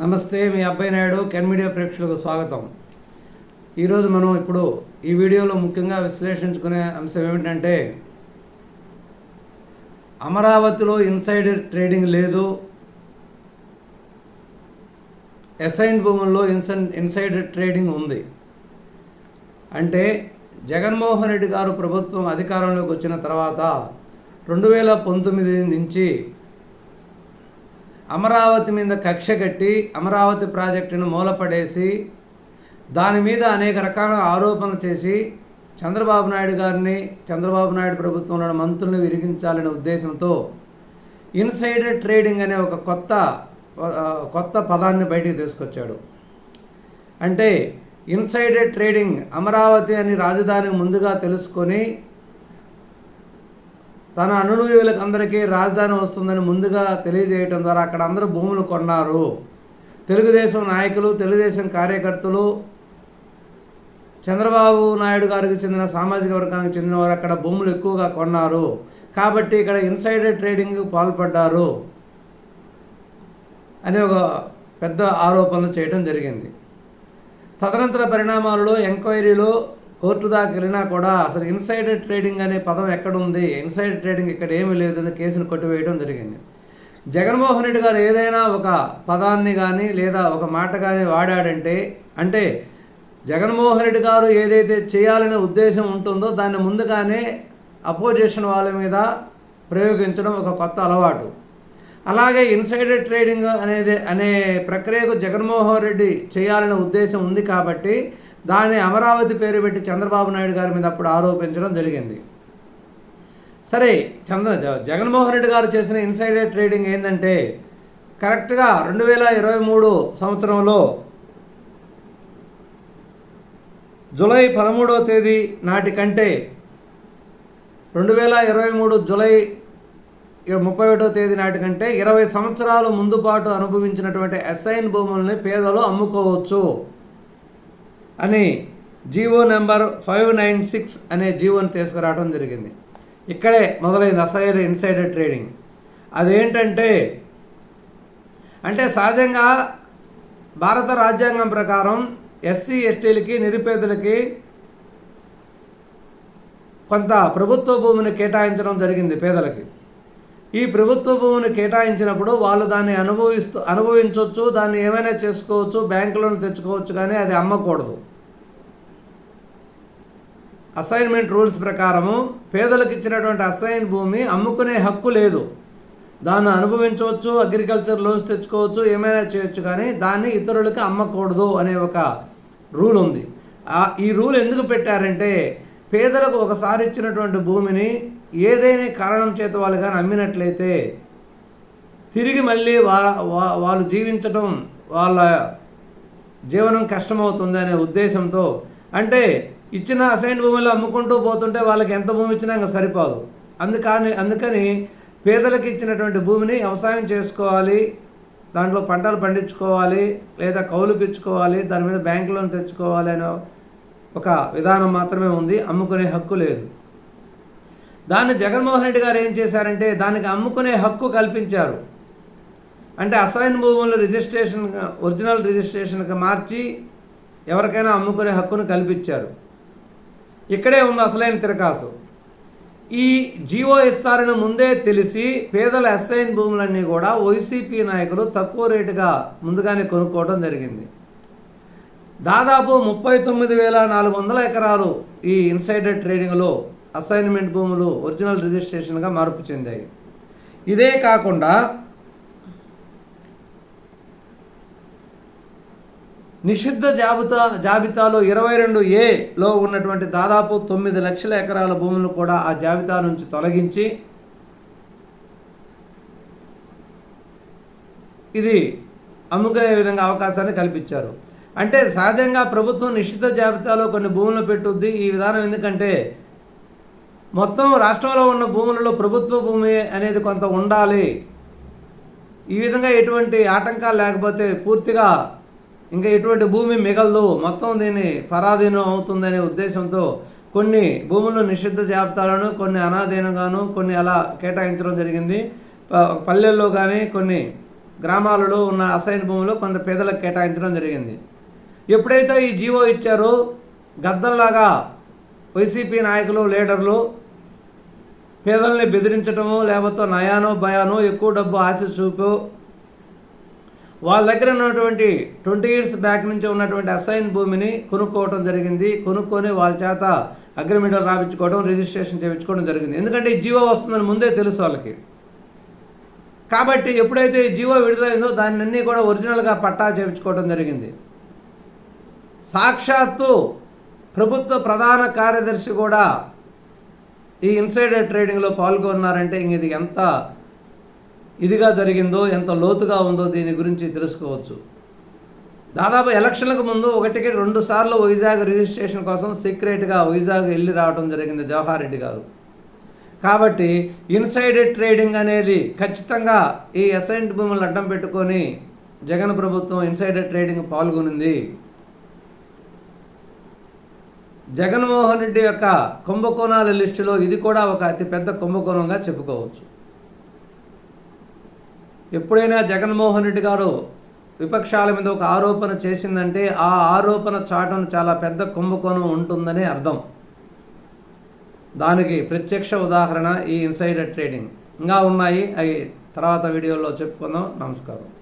నమస్తే మీ అబ్బాయి Naidu can media ప్రేక్షకులకు స్వాగతం. ఈరోజు మనం ఇప్పుడు ఈ వీడియోలో ముఖ్యంగా విశ్లేషించుకునే అంశం ఏమిటంటే అమరావతిలో ఇన్సైడర్ ట్రేడింగ్ లేదు. అసైన్ భూముల్లో ఇన్సన్ ఇన్సైడర్ ట్రేడింగ్ ఉంది. అంటే జగన్మోహన్ రెడ్డి గారు ప్రభుత్వం అధికారంలోకి వచ్చిన తర్వాత రెండు వేల పంతొమ్మిది నుంచి అమరావతి మీద కక్ష కట్టి అమరావతి ప్రాజెక్టును మూలపడేసి దాని మీద అనేక రకాల ఆరోపణలు చేసి చంద్రబాబు నాయుడు గారిని చంద్రబాబు నాయుడు ప్రభుత్వంలోని మంత్రులను విరిగించాలనే ఉద్దేశంతో ఇన్సైడర్ ట్రేడింగ్ అనే ఒక కొత్త కొత్త పదాన్ని బయటికి తీసుకొచ్చాడు. అంటే ఇన్సైడర్ ట్రేడింగ్ అమరావతి అని రాజధాని ముందుగా తెలుసుకొని తన అనునయులకు అందరికీ రాజధాని వస్తుందని ముందుగా తెలియజేయటం ద్వారా అక్కడ అందరూ భూములు కొన్నారు. తెలుగుదేశం నాయకులు తెలుగుదేశం కార్యకర్తలు చంద్రబాబు నాయుడు గారికి చెందిన సామాజిక వర్గానికి చెందిన వారు అక్కడ భూములు ఎక్కువగా కొన్నారు. కాబట్టి ఇక్కడ ఇన్సైడర్ ట్రేడింగ్ పాల్పడ్డారు అనే ఒక పెద్ద ఆరోపణలు చేయడం జరిగింది. తదనంతర పరిణామాలలో ఎంక్వైరీలో కోర్టు దాకా వెళ్ళినా కూడా అసలు ఇన్సైడ్ ట్రేడింగ్ అనే పదం ఎక్కడ ఉంది? ఇన్సైడ్ ట్రేడింగ్ ఇక్కడ ఏమీ లేదు అని కేసును కొట్టివేయడం జరిగింది. జగన్మోహన్ రెడ్డి గారు ఏదైనా ఒక పదాన్ని కానీ లేదా ఒక మాట కానీ వాడాడంటే అంటే జగన్మోహన్ రెడ్డి గారు ఏదైతే చేయాలనే ఉద్దేశం ఉంటుందో దాన్ని ముందుగానే అపోజిషన్ వాళ్ళ మీద ప్రయోగించడం ఒక కొత్త అలవాటు. అలాగే ఇన్సైడర్ ట్రేడింగ్ అనేది అనే ప్రక్రియకు జగన్మోహన్ రెడ్డి చేయాలనే ఉద్దేశం ఉంది కాబట్టి దాన్ని అమరావతి పేరు పెట్టి చంద్రబాబు నాయుడు గారి మీద అప్పుడు ఆరోపించడం జరిగింది. సరే చంద్ర జ- జగన్మోహన్ రెడ్డి గారు చేసిన ఇన్సైడర్ ట్రేడింగ్ ఏంటంటే కరెక్ట్గా రెండు వేల ఇరవై మూడు సంవత్సరంలో జూలై పదమూడవ తేదీ నాటి కంటే రెండు వేల ఇరవై మూడు జూలై ముప్పై ఒకటో తేదీ నాటి కంటే ఇరవై సంవత్సరాలు ముందు పాటు అనుభవించినటువంటి అసైన్ భూముల్ని పేదలు అమ్ముకోవచ్చు. అని GO number five nine six అనే జీవోని తీసుకురావడం జరిగింది. ఇక్కడే మొదలైంది అసైడ్ ఇన్సైడర్ ట్రేడింగ్. అదేంటంటే అంటే సహజంగా భారత రాజ్యాంగం ప్రకారం ఎస్సీ ఎస్టీలకి నిరుపేదలకి కొంత ప్రభుత్వ భూమిని కేటాయించడం జరిగింది పేదలకి. ఈ ప్రభుత్వ భూమిని కేటాయించినప్పుడు వాళ్ళు దాన్ని అనుభవిస్తూ అనుభవించవచ్చు దాన్ని ఏమైనా చేసుకోవచ్చు బ్యాంకులను తెచ్చుకోవచ్చు కానీ అది అమ్మకూడదు. అసైన్మెంట్ రూల్స్ ప్రకారము పేదలకు ఇచ్చినటువంటి అసైన్ భూమి అమ్ముకునే హక్కు లేదు. దాన్ని అనుభవించవచ్చు అగ్రికల్చర్ లోన్స్ తెచ్చుకోవచ్చు ఏమైనా చేయొచ్చు కానీ దాన్ని ఇతరులకు అమ్మకూడదు అనే ఒక రూల్ ఉంది. ఈ రూల్ ఎందుకు పెట్టారంటే పేదలకు ఒకసారి ఇచ్చినటువంటి భూమిని ఏదైనా కారణం చేత వాళ్ళు కానీ అమ్మినట్లయితే తిరిగి మళ్ళీ వా వాళ్ళు జీవించడం వాళ్ళ జీవనం కష్టమవుతుంది అనే ఉద్దేశంతో అంటే ఇచ్చిన అసైన్ భూమిలో అమ్ముకుంటూ పోతుంటే వాళ్ళకి ఎంత భూమి ఇచ్చినా ఇంకా సరిపోదు. అందుకని అందుకని పేదలకు ఇచ్చినటువంటి భూమిని వ్యవసాయం చేసుకోవాలి దాంట్లో పంటలు పండించుకోవాలి లేదా కౌలుకి ఇచ్చుకోవాలి దాని మీద బ్యాంక్ లోన్ తెచ్చుకోవాలి అనే ఒక విధానం మాత్రమే ఉంది అమ్ముకునే హక్కు లేదు. దాన్ని జగన్మోహన్ రెడ్డి గారు ఏం చేశారంటే దానికి అమ్ముకునే హక్కు కల్పించారు. అంటే అసైన్ భూములు రిజిస్ట్రేషన్ ఒరిజినల్ రిజిస్ట్రేషన్కి మార్చి ఎవరికైనా అమ్ముకునే హక్కును కల్పించారు. ఇక్కడే ఉంది అసలైన తిరకాసు. ఈ జియో ఇస్తారని ముందే తెలిసి పేదల అసైన్ భూములన్నీ కూడా వైసీపీ నాయకులు తక్కువ రేటుగా ముందుగానే కొనుక్కోవడం జరిగింది. దాదాపు ముప్పై తొమ్మిది వేల నాలుగు వందల ఎకరాలు ఈ ఇన్సైడర్ ట్రేడింగ్లో అసైన్మెంట్ భూములు ఒరిజినల్ రిజిస్ట్రేషన్గా మార్పు చెందాయి. ఇదే కాకుండా నిషిద్ధ జాబితా జాబితాలో ఇరవై రెండు ఏలో ఉన్నటువంటి దాదాపు తొమ్మిది లక్షల ఎకరాల భూములను కూడా ఆ జాబితా నుంచి తొలగించి ఇది అమ్ముకునే విధంగా అవకాశాన్ని కల్పించారు. అంటే సహజంగా ప్రభుత్వం నిషిద్ధ జాబితాలో కొన్ని భూములను పెట్టుద్ది. ఈ విధానం ఎందుకంటే మొత్తం రాష్ట్రంలో ఉన్న భూములలో ప్రభుత్వ భూమి అనేది కొంత ఉండాలి. ఈ విధంగా ఎటువంటి ఆటంకాలు లేకపోతే పూర్తిగా ఇంకా ఎటువంటి భూమి మిగలదు. మొత్తం దీన్ని పరాధీనం అవుతుందనే ఉద్దేశంతో కొన్ని భూములు నిషిద్ధ జాబితాలను కొన్ని అనాధీనంగాను కొన్ని అలా కేటాయించడం జరిగింది. ప- పల్లెల్లో కానీ కొన్ని గ్రామాలలో ఉన్న అసైన్ భూములు కొంత పేదలకు కేటాయించడం జరిగింది. ఎప్పుడైతే ఈ జీవో ఇచ్చారో గద్దల్లాగా వైసీపీ నాయకులు లీడర్లు పేదల్ని బెదిరించడము లేకపోతే నయానో భయానో ఎక్కువ డబ్బు ఆశ చూపు వాళ్ళ దగ్గర ఉన్నటువంటి ట్వంటీ ఇయర్స్ బ్యాక్ నుంచి ఉన్నటువంటి అసైన్ భూమిని కొనుక్కోవడం జరిగింది. కొనుక్కొని వాళ్ళ చేత అగ్రిమెంట్లు రాపించుకోవడం రిజిస్ట్రేషన్ చేయించుకోవడం జరిగింది. ఎందుకంటే ఈ జీవో వస్తుందని ముందే తెలుసు వాళ్ళకి. కాబట్టి ఎప్పుడైతే ఈ జీవో విడుదలైందో దాన్ని అన్నీ కూడా ఒరిజినల్గా పట్టా చేయించుకోవడం జరిగింది. సాక్షాత్తు ప్రభుత్వ ప్రధాన కార్యదర్శి కూడా ఈ ఇన్సైడర్ ట్రేడింగ్లో పాల్గొన్నారంటే ఇంక ఇది ఎంత ఇదిగా జరిగిందో ఎంత లోతుగా ఉందో దీని గురించి తెలుసుకోవచ్చు. దాదాపు ఎలక్షన్లకు ముందు ఒకటికి రెండు సార్లు వైజాగ్ రిజిస్ట్రేషన్ కోసం సీక్రెట్గా వైజాగ్ వెళ్ళి రావడం జరిగింది జవహర్ రెడ్డి గారు. కాబట్టి ఇన్సైడ్ ట్రేడింగ్ అనేది ఖచ్చితంగా ఈ అసైంట్ భూములను అడ్డం పెట్టుకొని జగన్ ప్రభుత్వం ఇన్సైడ్ ట్రేడింగ్ పాల్గొనింది. జగన్మోహన్ రెడ్డి యొక్క కుంభకోణాల లిస్టులో ఇది కూడా ఒక అతిపెద్ద కుంభకోణంగా చెప్పుకోవచ్చు. ఎప్పుడైనా జగన్మోహన్ రెడ్డి గారు విపక్షాల మీద ఒక ఆరోపణ చేసిందంటే ఆ ఆరోపణ చాటం చాలా పెద్ద కుంభకోణం ఉంటుందని అర్థం. దానికి ప్రత్యక్ష ఉదాహరణ ఈ ఇన్సైడర్ ట్రేడింగ్. ఇంకా ఉన్నాయి. అవి తర్వాత వీడియోలో చెప్పుకుందాం. నమస్కారం.